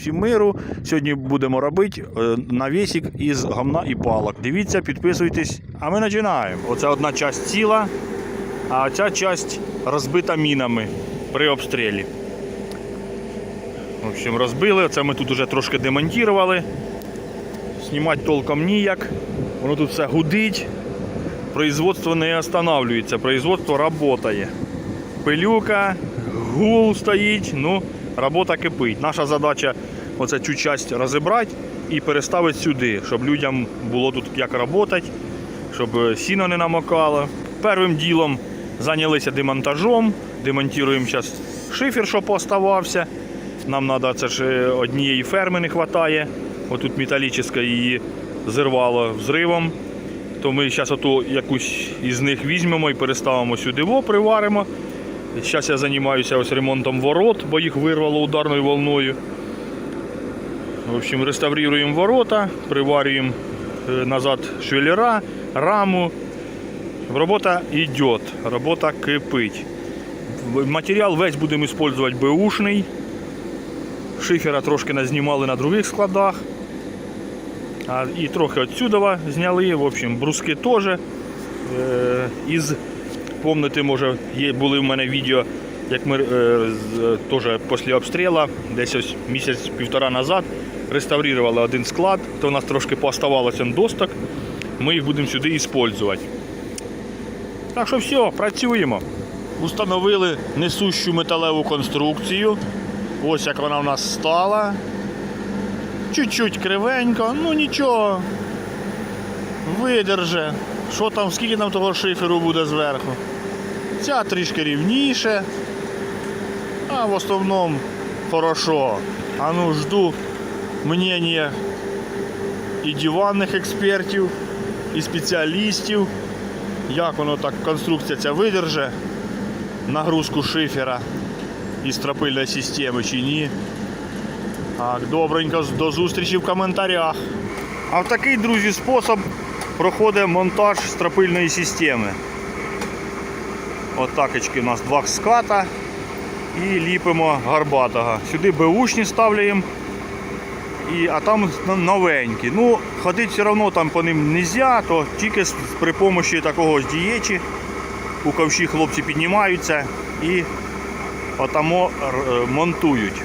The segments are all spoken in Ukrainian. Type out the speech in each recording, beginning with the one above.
всім миру. Сьогодні будемо робити е, навісик із гамна і палок. Дивіться, підписуйтесь, а ми починаємо. Оце одна часть ціла, а ця часть розбита мінами при обстрілі. В общем, розбили. Це ми тут вже трошки демонтували. Знімати толком ніяк. Воно тут все гудить. Производство не останавливается, производство работає. Пилюка, гул стоїть, ну, робота кипить. Наша задача оце цю часть розібрати і переставити сюди, щоб людям було тут як працювати, щоб е, сіно не намокало. Першим ділом зайнялися демонтажом, демонтуємо зараз шифер, що поставався. Нам треба, це ж е, однієї ферми не вистачає. Отут металічна її зірвало взривом. То ми зараз оту якусь із них візьмемо і переставимо сюди, во, приваримо. Зараз я займаюся ось ремонтом ворот, бо їх вирвало ударною волною. В общем, реставруємо ворота, приварюємо е, назад швеллера, раму. Робота йде, робота кипить. Матеріал весь будемо використовувати беушний. Шифера трошки назнімали на других складах. І трохи відсюди зняли. В общем, бруски теж. Помните, може, є, були в мене відео, як ми е, з- теж після обстрілу, десь ось місяць-півтора назад, реставрували один склад, то у нас трошки пооставалося досток. Ми їх будемо сюди використовувати. Так що все, працюємо. Установили несущу металеву конструкцію. Ось як вона в нас стала. Чуть-чуть кривенько, ну нічого. Видерже. Що там, скільки нам того шиферу буде зверху? Ця трішки рівніше. А в основному хорошо. А ну жду мнення і диванних експертів, і спеціалістів. Як воно так конструкція ця видерже нагрузку шифера із стропильної системи чи ні. Так, добренько, до зустрічі в коментарях. А в такий, друзі, спосіб проходить монтаж стропильної системи. Отакочки у нас два ската і ліпимо гарбатого. Сюди беушні ставляємо, а там новенькі. Ну, ходити все одно там по ним не можна, то тільки при допомогі такого дієчі. У ковші хлопці піднімаються і отамо монтують.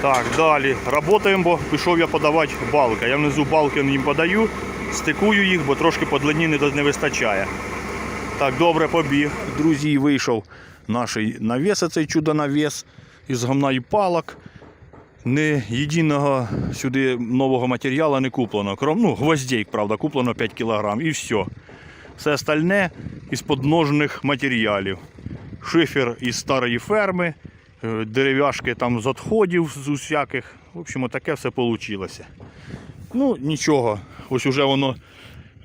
Так, далі. Работаємо, бо пішов я подавати балки. Я внизу балки їм подаю, стикую їх, бо трошки по длині не, не вистачає. Так, добре, побіг. Друзі, вийшов наш навіс, цей чудо-навіс із гамна і палок. Не єдиного сюди нового матеріалу не куплено. Крім ну, гвоздейк, правда, куплено 5 кг і все. Все остальне із подножних матеріалів. Шифер із старої ферми, е, дерев'яшки там з відходів з усяких. В общем, таке все вийшло. Ну, нічого. Ось уже воно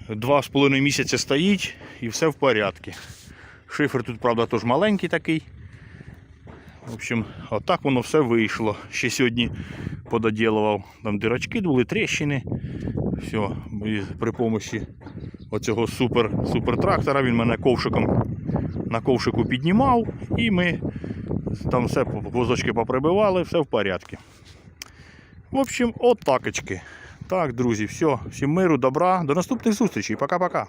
два з половиною місяці стоїть і все в порядку. Шифер тут, правда, теж маленький такий. В общем, отак воно все вийшло. Ще сьогодні пододілував. Там дирочки були, тріщини. Все, при помощі оцього супер, супер трактора він мене ковшиком на ковшику піднімав і ми там все возочки поприбивали, все в порядку. В общем, отакочки. Так, друзі, все. Всім миру, добра. До наступних зустрічей. Пока-пока.